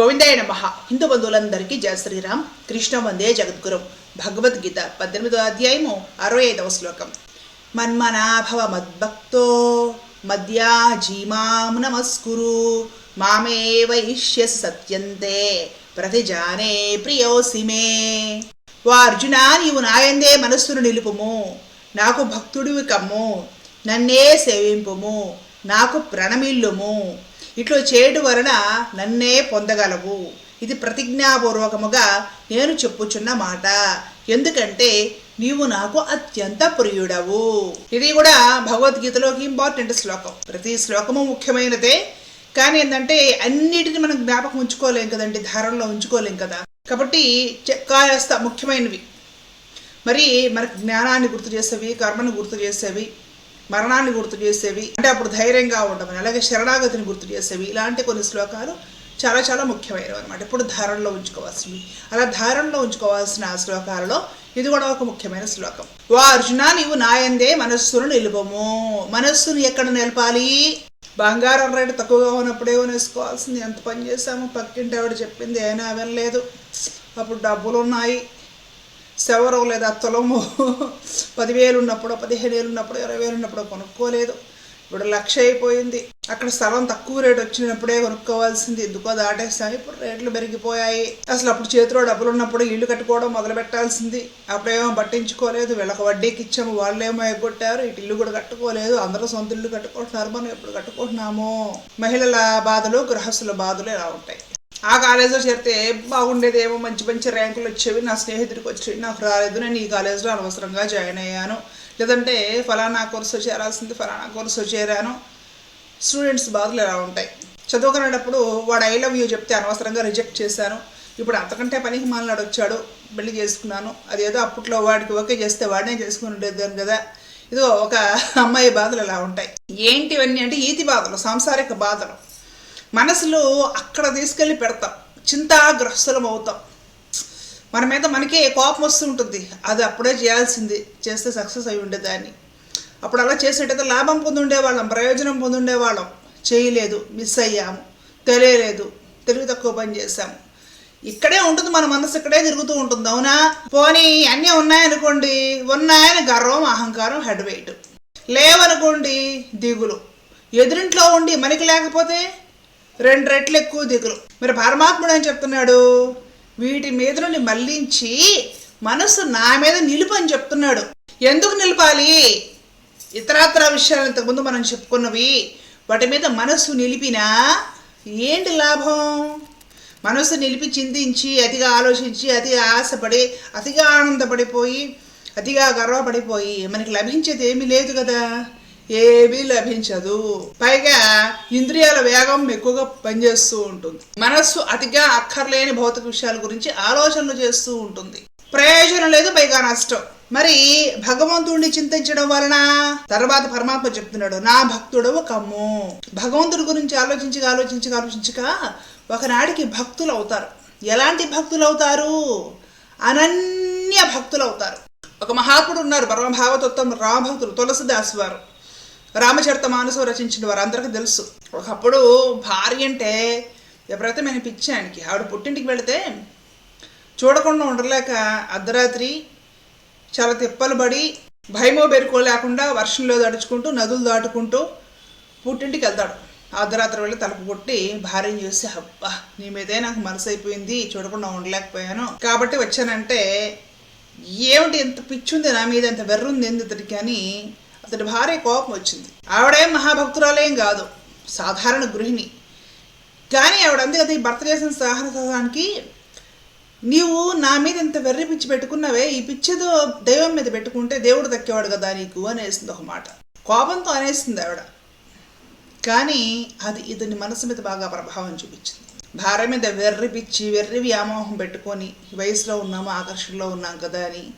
గోవిందాయ నమ. హిందూ బంధువులందరికీ జయ శ్రీరామ్. కృష్ణ వందే జగద్గురు. భగవద్గీత పద్దెనిమిదో అధ్యాయము అరవై ఐదవ శ్లోకం. మన్మనాభవ మద్భక్తో మద్యా జీమాం నమస్కురు. మామే వైష్యసి సత్యంతే. ప్రతిజానే ప్రియోసిమే ఓ వా అర్జున నీవు నాయందే మనస్సును నిలుపుము. నాకు భక్తుడివి కమ్ము. నన్నే సేవింపుము. నాకు ప్రణమిల్లుము. ఇట్లు చేయడం వలన నన్నే పొందగలవు. ఇది ప్రతిజ్ఞాపూర్వకముగా నేను చెప్పుచున్న మాట. ఎందుకంటే నీవు నాకు అత్యంత ప్రియుడవు. ఇది కూడా భగవద్గీతలోకి ఇంపార్టెంట్ శ్లోకం. ప్రతి శ్లోకము ముఖ్యమైనదే. కానీ ఏంటంటే అన్నిటిని మనం జ్ఞాపకం ఉంచుకోలేం కదండి ధారణలో ఉంచుకోలేం కదా. కాబట్టి కాస్త ముఖ్యమైనవి. మరి మనకు జ్ఞానాన్ని గుర్తు చేసేవి కర్మను గుర్తు చేసేవి మరణాన్ని గుర్తు చేసేవి. అంటే అప్పుడు ధైర్యంగా ఉండమని అలాగే శరణాగతిని గుర్తు చేసేవి. ఇలాంటి కొన్ని శ్లోకాలు చాలా చాలా ముఖ్యమైనవి అనమాట ఇప్పుడు ధారణలో ఉంచుకోవాల్సినవి. అలా ధారణలో ఉంచుకోవాల్సిన ఆ శ్లోకాలలో ఇది కూడా ఒక ముఖ్యమైన శ్లోకం. వా అర్జున నీవు నాయందే మనస్సును నిలుపము. మనస్సును ఎక్కడ నిలపాలి? బంగారం రేటు తక్కువగా ఉన్నప్పుడే వేసుకోవాల్సింది ఎంత పని చేసాము పక్కింటి ఆవిడ చెప్పింది ఏమైనా అవ్వలేదు అప్పుడు డబ్బులు ఉన్నాయి సెవరో లేదా తులము? పదివేలు ఉన్నప్పుడు పదిహేను వేలు ఉన్నప్పుడు ఇరవై వేలు ఉన్నప్పుడు కొనుక్కోలేదు. ఇప్పుడు లక్ష అయిపోయింది. అక్కడ స్థలం తక్కువ రేట్ వచ్చినప్పుడే కొనుక్కోవాల్సింది. ఎందుకో దాటేస్తాం ఇప్పుడు రేట్లు పెరిగిపోయాయి. అసలు అప్పుడు చేతిలో డబ్బులు ఉన్నప్పుడు ఇల్లు కట్టుకోవడం మొదలు పెట్టాల్సింది. అప్పుడేమో పట్టించుకోలేదు. వీళ్ళకి వడ్డీకి ఇచ్చాము. వాళ్ళేమో ఎగ్గొట్టారు. ఇటు ఇల్లు కూడా కట్టుకోలేదు. అందరూ సొంత ఇల్లు కట్టుకుంటున్నారు. మనం ఎప్పుడు కట్టుకుంటున్నాము? మహిళల బాధలు గృహస్థుల బాధలు ఇలా ఉంటాయి? ఆ కాలేజ్లో చేరితే బాగుండేదేమో మంచి మంచి ర్యాంకులు వచ్చేవి నా స్నేహితుడికి వచ్చి నాకు రాలేదు నేను ఈ కాలేజ్లో అనవసరంగా జాయిన్ అయ్యాను. లేదంటే ఫలానా కోర్సు చేరాల్సింది ఫలానా కోర్సు చేరాను. స్టూడెంట్స్ బాధలు ఎలా ఉంటాయి? చదువుకునేటప్పుడు వాడు ఐ లవ్ యూ చెప్తే అనవసరంగా రిజెక్ట్ చేశాను. ఇప్పుడు అంతకంటే పనికి మాలనాడు వచ్చాడు పెళ్ళి చేసుకున్నాను. అదేదో అప్పట్లో వాడికి ఓకే చేస్తే వాడినే చేసుకుని ఉండేదాన్ని కదా. ఇదో ఒక అమ్మాయి బాధలు ఎలా ఉంటాయి? ఏంటివన్నీ అంటే ఈతి బాధలు సాంసారిక బాధలు. మనసులో అక్కడ తీసుకెళ్ళి పెడతాం. చింతాగ్రస్తులం అవుతాం. మన మీద మనకే కోపం వస్తూ ఉంటుంది. అది అప్పుడే చేయాల్సింది. చేస్తే సక్సెస్ అయి ఉండేదాన్ని. అప్పుడు అలా చేసినట్టయితే లాభం పొందుండేవాళ్ళం. ప్రయోజనం పొందుండేవాళ్ళం. చేయలేదు. మిస్ అయ్యాము. తెలియలేదు. తెలివి తక్కువ పని చేశాము. ఇక్కడే ఉంటుంది. మన మనసు ఇక్కడే తిరుగుతూ ఉంటుంది. అవునా? పోనీ అన్నీ ఉన్నాయనుకోండి. ఉన్నాయని గర్వం అహంకారం హెడ్ వెయిట్ లేవనుకోండి దిగులు. ఎదురింట్లో ఉండి మనకి లేకపోతే రెండు రెట్లు ఎక్కువ దిగులు. మరి పరమాత్ముడు ఏం చెప్తున్నాడు? వీటి మీద నుండి మళ్ళించి మనసు నా మీద నిలుపు అని చెప్తున్నాడు. ఎందుకు నిలపాలి? ఇతరత్ర విషయాలు ఇంతకుముందు మనం చెప్పుకున్నవి. వాటి మీద మనసు నిలిపినా ఏంటి లాభం? మనసు నిలిపి చింతించి అతిగా ఆలోచించి అతిగా ఆశపడి అతిగా ఆనందపడిపోయి అతిగా గర్వపడిపోయి మనకి లభించేది ఏమీ లేదు కదా. ఏమీ లభించదు. పైగా ఇంద్రియాల వేగం ఎక్కువగా పనిచేస్తూ ఉంటుంది. మనస్సు అతిగా అక్కర్లేని భౌతిక విషయాల గురించి ఆలోచనలు చేస్తూ ఉంటుంది. ప్రయోజనం లేదు పైగా నష్టం. మరి భగవంతుడిని చింతించడం వలన? తర్వాత పరమాత్మ చెప్తున్నాడు నా భక్తుడవు కమ్ము. భగవంతుడి గురించి ఆలోచించగా ఆలోచించగా ఆలోచించగా ఒకనాడికి భక్తులు అవుతారు ఎలాంటి భక్తులు అవుతారు అనన్య భక్తులు అవుతారు ఒక మహాత్ముడు ఉన్నారు పరమభావతత్వం రామభక్తులు తులసిదాస్ వారు. రామచరిత మానసం రచించిన వారు అందరికీ తెలుసు. ఒకప్పుడు భార్య అంటే విపరీతమైన పిచ్చి ఆయనకి. ఆవిడ పుట్టింటికి వెళితే చూడకుండా ఉండలేక అర్ధరాత్రి చాలా తిప్పలు పడి భయమో బెరుకో లేకుండా వర్షంలో దడుచుకుంటూ నదులు దాటుకుంటూ పుట్టింటికి వెళ్తాడు. అర్ధరాత్రి వెళ్ళి తలుపు కొట్టి భార్యను చూసి అబ్బా నీ మీదే నాకు మనసు అయిపోయింది చూడకుండా ఉండలేకపోయాను. కాబట్టి వచ్చానంటే ఏమిటి ఎంత పిచ్చుంది నా మీద? ఎంత వెర్రుంది ఏంది ఇతడికి అని అతడి భార్య కోపం వచ్చింది. ఆవిడేం మహాభక్తురాలేం కాదు సాధారణ గృహిణి. కానీ ఆవిడ అంది కదా ఈ భర్త చేసిన సాహసానికి నీవు నా మీద ఇంత వెర్రి పిచ్చి పెట్టుకున్నావే ఈ పిచ్చేదో దైవం మీద పెట్టుకుంటే దేవుడు దక్కేవాడు కదా నీకు అనేసింది ఒక మాట. కోపంతో అనేసింది ఆవిడ. కానీ అది ఇతని మనసు మీద బాగా ప్రభావం చూపించింది. భార్య మీద వెర్రి పిచ్చి వెర్రి వ్యామోహం పెట్టుకొని వయసులో ఉన్నాము ఆకర్షణలో ఉన్నాం కదా అని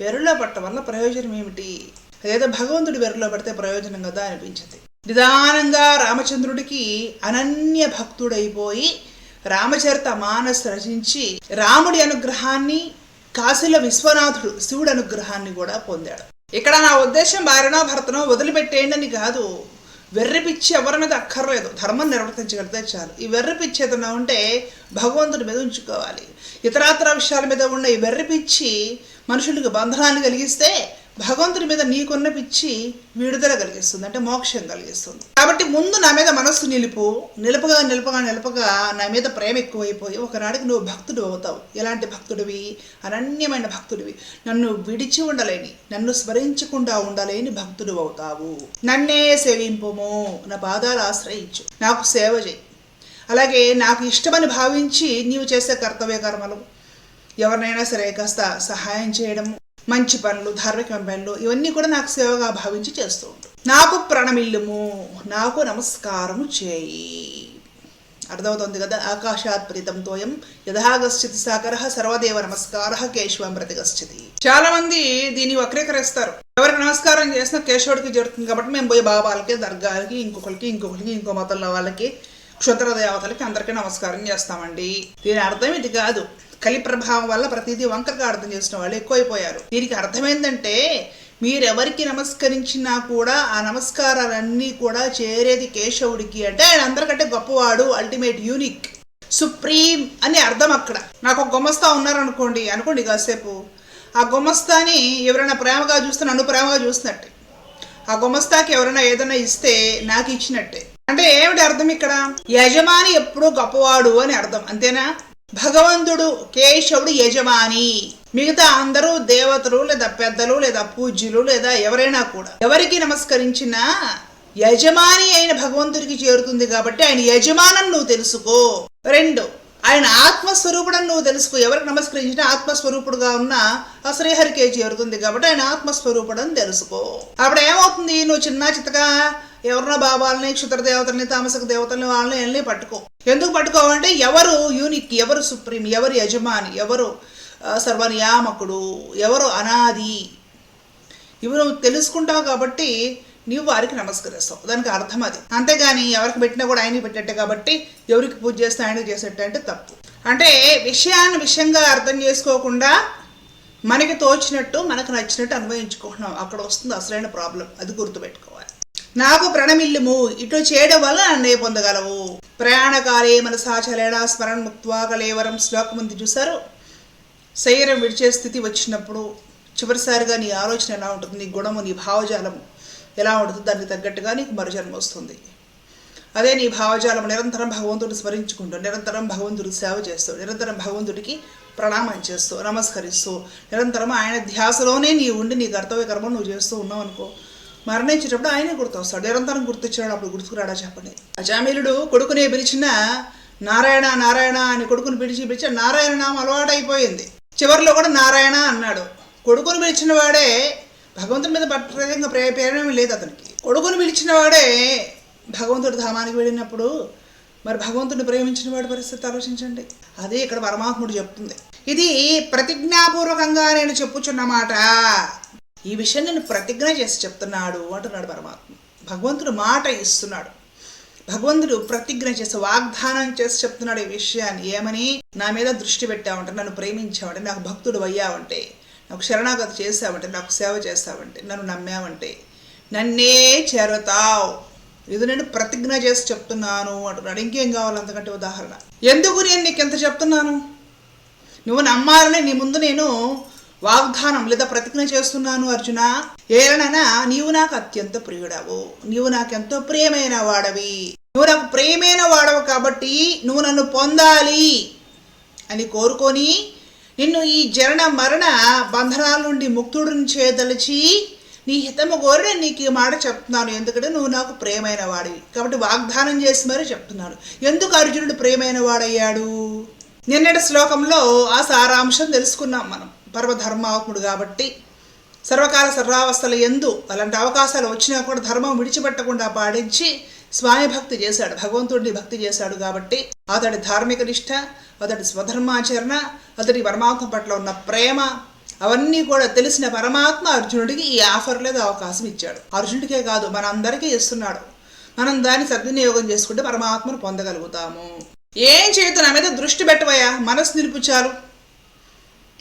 వెర్రిలో పట్టడం వల్ల ప్రయోజనం ఏమిటి? అదేదో భగవంతుడి వెర్రలో పడితే ప్రయోజనం కదా అనిపించింది. నిదానంగా రామచంద్రుడికి అనన్య భక్తుడైపోయి రామచరిత మానస్ రచించి రాముడి అనుగ్రహాన్ని కాశీల విశ్వనాథుడు శివుడి అనుగ్రహాన్ని కూడా పొందాడు. ఇక్కడ నా ఉద్దేశం భార్యనో భర్తనో వదిలిపెట్టేయండి అని కాదు వెర్రిపిచ్చి ఎవరి మీద అక్కర్లేదు. ధర్మం నిర్వర్తించగలిగితే చాలు. ఈ వెర్రిపిచ్చి ఏదైనా ఉంటే భగవంతుడి మీద ఉంచుకోవాలి. ఇతరాతర విషయాల మీద ఉన్న ఈ వెర్రిపిచ్చి మనుషులకు బంధనాన్ని కలిగిస్తే భగవంతుడి మీద నీకున్న పిచ్చి విడుదల కలిగిస్తుంది అంటే మోక్షం కలిగిస్తుంది. కాబట్టి ముందు నా మీద మనస్సు నిలుపు నిలపగా నిలపగా నిలపగా నా మీద ప్రేమ ఎక్కువైపోయి ఒకనాడికి నువ్వు భక్తుడు అవుతావు. ఎలాంటి భక్తుడివి? అనన్యమైన భక్తుడివి. నన్ను విడిచి ఉండలేని నన్ను స్మరించకుండా ఉండలేని భక్తుడు అవుతావు. నన్నే సేవింపుము నా పాదాలు ఆశ్రయించు. నాకు సేవ చేయి. అలాగే నాకు ఇష్టమని భావించి నీవు చేసే కర్తవ్య కర్మలు ఎవరినైనా సరే కాస్త సహాయం చేయడం మంచి పనులు ధార్మిక పనులు ఇవన్నీ కూడా నాకు సేవగా భావించి చేస్తూ ఉంటాను నాకు ప్రణమిల్లుము నాకు నమస్కారము చేయి. అర్థమవుతుంది కదా? ఆకాశాత్ ప్రీతంతోయం యథాగశ్చితి సాకర సర్వదేవ నమస్కార కేశవం ప్రతిగశ్చితి. చాలా మంది దీన్ని వక్రీకరిస్తారు. ఎవరికి నమస్కారం చేసినా కేశవుడికి జరుగుతుంది కాబట్టి మేము పోయి బాబాలకి దర్గాలకి ఇంకొకరికి ఇంకొకరికి ఇంకో మతంలో వాళ్ళకి క్షుద్ర దేవతలకి అందరికీ నమస్కారం చేస్తామండి. దీని అర్థం ఇది కాదు. కలి ప్రభావం వల్ల ప్రతిదీ వంకరగా అర్థం చేసిన వాళ్ళు ఎక్కువైపోయారు. దీనికి అర్థం ఏంటంటే మీరెవరికి నమస్కరించినా కూడా ఆ నమస్కారాలన్నీ కూడా చేరేది కేశవుడికి అంటే ఆయన అందరికంటే గొప్పవాడు అల్టిమేట్ యూనిక్ సుప్రీం అని అర్థం అక్కడ. నాకు ఒక గుమస్తా ఉన్నారనుకోండి అనుకోండి కాసేపు ఆ గుమస్తాని ఎవరైనా ప్రేమగా చూస్తే నన్ను ప్రేమగా చూసినట్టే. ఆ గుమస్తాకి ఎవరైనా ఏదైనా ఇస్తే నాకు ఇచ్చినట్టే. అంటే ఏమిటి అర్థం ఇక్కడ? యజమాని ఎప్పుడూ గొప్పవాడు అని అర్థం అంతేనా? భగవంతుడు కేశవుడు యజమాని. మిగతా అందరూ దేవతలు లేదా పెద్దలు లేదా పూజ్యులు లేదా ఎవరైనా కూడా. ఎవరికి నమస్కరించినా యజమాని అయిన భగవంతుడికి చేరుతుంది కాబట్టి ఆయన యజమానం నువ్వు తెలుసుకో. రెండు ఆయన ఆత్మస్వరూపుడని నువ్వు తెలుసుకో. ఎవరికి నమస్కరించినా ఆత్మస్వరూపుడుగా ఉన్న ఆ శ్రీహరికే చేరుతుంది కాబట్టి ఆయన ఆత్మస్వరూపుడని తెలుసుకో. అప్పుడు ఏమవుతుంది నువ్వు చిన్న చిత్తగా ఎవరినో బాబాలని క్షుద్ర దేవతల్ని తామసక దేవతల్ని వాళ్ళని వెళ్ళి పట్టుకో. ఎందుకు పట్టుకోవాలంటే ఎవరు యూనిక్ ఎవరు సుప్రీం ఎవరు యజమాని ఎవరు సర్వనియామకుడు ఎవరు అనాది. ఇవి నువ్వు తెలుసుకుంటావు కాబట్టి నీవు వారికి నమస్కరిస్తావు. దానికి అర్థం అది. అంతేగాని ఎవరికి పెట్టినా కూడా ఆయనకి పెట్టేట్టే కాబట్టి ఎవరికి పూజ చేస్తే ఆయనకి చేసేట్టే అంటే తప్పు. అంటే విషయాన్ని విషయంగా అర్థం చేసుకోకుండా మనకి తోచినట్టు మనకు నచ్చినట్టు అనుభవించుకుంటున్నాం. అక్కడ వస్తుంది అసలైన ప్రాబ్లం. అది గుర్తుపెట్టుకో. నాకు ప్రణమిల్లుము ఇటు చేయడం వల్ల నన్నే పొందగలవు? ప్రయాణకాలే మనసాచలేడా స్మరణ ముక్త్వా కలేవరం శ్లోకం ఉంది చూసారు శరీరం విడిచే స్థితి వచ్చినప్పుడు చివరిసారిగా నీ ఆలోచన ఎలా ఉంటుంది నీ గుణము నీ భావజాలము ఎలా ఉంటుందో దానికి తగ్గట్టుగా నీకు మరుజన్మ వస్తుంది. అదే నీ భావజాలం నిరంతరం భగవంతుడిని స్మరించుకుంటూ నిరంతరం భగవంతుడికి సేవ చేస్తూ నిరంతరం భగవంతుడికి ప్రణామం చేస్తూ నమస్కరిస్తూ నిరంతరం ఆయన ధ్యాసలోనే నీ ఉండి నీ కర్తవ్య కర్మ నువ్వు చేస్తూ ఉన్నావు అనుకో మరణించేటప్పుడు ఆయనే గుర్తొస్తాడు. నిరంతరం గుర్తొచ్చాడు అప్పుడు గుర్తుకురాడా చెప్పండి. అజామిలుడు కొడుకునే పిలిచిన నారాయణ నారాయణ అని కొడుకుని పిలిచి పిలిచి నారాయణ నామం అలవాటైపోయింది. చివరిలో కూడా నారాయణ అన్నాడు. కొడుకుని పిలిచిన వాడే భగవంతుని మీద ప్రత్యేకంగా ప్రే ప్రేరణ లేదు అతనికి. కొడుకుని పిలిచిన వాడే భగవంతుడి ధామానికి వెళ్ళినప్పుడు మరి భగవంతుడిని ప్రేమించిన వాడి పరిస్థితి ఆలోచించండి. అదే ఇక్కడ పరమాత్ముడు చెప్తుంది. ఇది ప్రతిజ్ఞాపూర్వకంగా నేను చెప్పుచున్నమాట ఈ విషయం నేను ప్రతిజ్ఞ చేసి చెప్తున్నాడు అంటున్నాడు పరమాత్మ. భగవంతుడు మాట ఇస్తున్నాడు. భగవంతుడు ప్రతిజ్ఞ చేసి వాగ్దానం చేసి చెప్తున్నాడు ఈ విషయాన్ని. ఏమని? నా మీద దృష్టి పెట్టావంటే నన్ను ప్రేమించావంటే నాకు భక్తుడు అయ్యావంటే నాకు శరణాగతి చేసావంటే నాకు సేవ చేసావంటే నన్ను నమ్మావంటే నన్నే చేరతావు. ఇది నేను ప్రతిజ్ఞ చేసి చెప్తున్నాను అంటున్నాడు. ఇంకేం కావాలి అంతకంటే ఉదాహరణ? ఎందుకు నేను నీకు ఎంత చెప్తున్నాను? నువ్వు నమ్మాలని నీ ముందు నేను వాగ్దానం లేదా ప్రతిజ్ఞ చేస్తున్నాను అర్జున. ఏలననా నీవు నాకు అత్యంత ప్రియుడవు. నీవు నాకెంతో ప్రియమైన వాడవి. నువ్వు నాకు ప్రియమైన వాడవు కాబట్టి నువ్వు నన్ను పొందాలి అని కోరుకొని నిన్ను ఈ జరణ మరణ బంధనాల నుండి ముక్తుడిని చేయదలిచి నీ హితము కోరి నేను నీకు ఈ మాట చెప్తున్నాను. ఎందుకంటే నువ్వు నాకు ప్రేమైన వాడివి. కాబట్టి వాగ్దానం చేసి మరీ చెప్తున్నాను. ఎందుకు అర్జునుడు ప్రేమైన వాడయ్యాడు? నిన్నటి శ్లోకంలో ఆ సారాంశం తెలుసుకున్నాం మనం. పర్వధర్మాత్ముడు కాబట్టి సర్వకాల సర్వావస్థల ఎందు అలాంటి అవకాశాలు వచ్చినా కూడా ధర్మం విడిచిపెట్టకుండా పాటించి స్వామి భక్తి చేశాడు భగవంతుడిని భక్తి చేశాడు కాబట్టి అతడి ధార్మిక నిష్ట అతడి స్వధర్మాచరణ అతడి పరమాత్మ పట్ల ఉన్న ప్రేమ అవన్నీ కూడా తెలిసిన పరమాత్మ అర్జునుడికి ఈ ఆఫర్ లేదా అవకాశం ఇచ్చాడు. అర్జునుడికే కాదు మన అందరికీ ఇస్తున్నాడు. మనం దాన్ని సద్వినియోగం చేసుకుంటే పరమాత్మను పొందగలుగుతాము. ఏం చేయొద్దు నా మీద దృష్టి పెట్టవయ్యా? మనసు నిలుపు చాలు.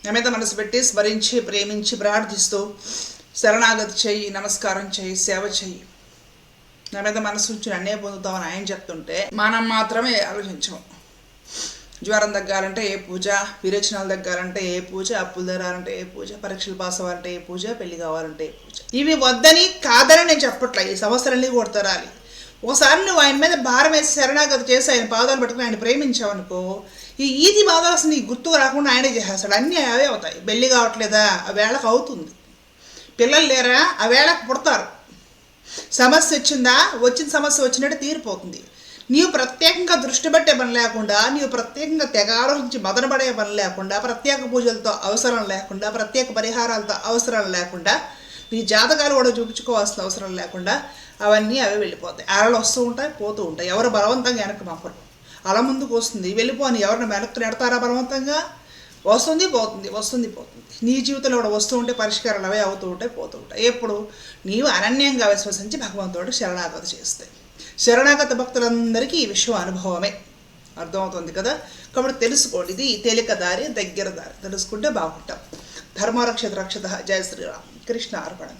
మీద మనసు పెట్టి స్మరించి ప్రేమించి ప్రార్థిస్తూ శరణాగతి చేయి నమస్కారం చేయి సేవ చెయ్యి నా మీద మనసు ఉంచి నన్నే పొందుతామని ఆయన చెప్తుంటే మనం మాత్రమే ఆలోచించాం జ్వరం తగ్గాలంటే ఏ పూజ విరేచనాలు తగ్గాలంటే ఏ పూజ అప్పులు తెరాలంటే ఏ పూజ పరీక్షలు పాస్ అవ్వాలంటే ఏ పూజ పెళ్ళి కావాలంటే ఏ పూజ. ఇవి వద్దని కాదని నేను చెప్పట్లే ఈ సంవత్సరాన్ని కూడా ఒకసారి నువ్వు ఆయన మీద భారం వేసి శరణాగతి చేసి ఆయన పాదాలు పట్టుకుని ఆయన ప్రేమించావనుకో ఈ ఈది బాధలు అసలు నీకు గుర్తుకు రాకుండా ఆయనే చేసేస్తాడు. అన్నీ అవే అవుతాయి. బెల్లి కావట్లేదా? ఆ వేళకు అవుతుంది. పిల్లలు లేరా? ఆ వేళకు పుడతారు. సమస్య వచ్చిందా? వచ్చిన సమస్య వచ్చినట్టు తీరిపోతుంది. నీవు ప్రత్యేకంగా దృష్టి పెట్టే పని లేకుండా నీవు ప్రత్యేకంగా తెగ ఆలోచించి మదనపడే పని లేకుండా ప్రత్యేక పూజలతో అవసరం లేకుండా ప్రత్యేక పరిహారాలతో అవసరం లేకుండా నీ జాతకాలు కూడా చూపించుకోవాల్సిన అవసరం లేకుండా అవన్నీ అవే వెళ్ళిపోతాయి. అరలు వస్తూ ఉంటాయి పోతూ ఉంటాయి. ఎవరు బలవంతంగా వెనక్కి పంపరు అలా ముందుకు వస్తుంది. వెళ్ళిపోని ఎవరిని వెనక్కి నెడతారా బలవంతంగా? వస్తుంది పోతుంది వస్తుంది పోతుంది. నీ జీవితంలో కూడా వస్తూ ఉంటే పరిష్కారాలు అవే అవుతూ ఉంటాయి పోతూ ఉంటాయి. ఎప్పుడు? నీవు అనన్యంగా విశ్వసించి భగవంతుడు శరణాగతి చేస్తాయి శరణాగత భక్తులందరికీ ఈ విషయం అనుభవమే. అర్థమవుతుంది కదా? కాబట్టి తెలుసుకోండి. ఇది తేలిక దారి దగ్గర దారి. తెలుసుకుంటే బాగుంటాం. ధర్మరక్షత రక్షత. జయ శ్రీరామ్. కృష్ణ అర్పణం.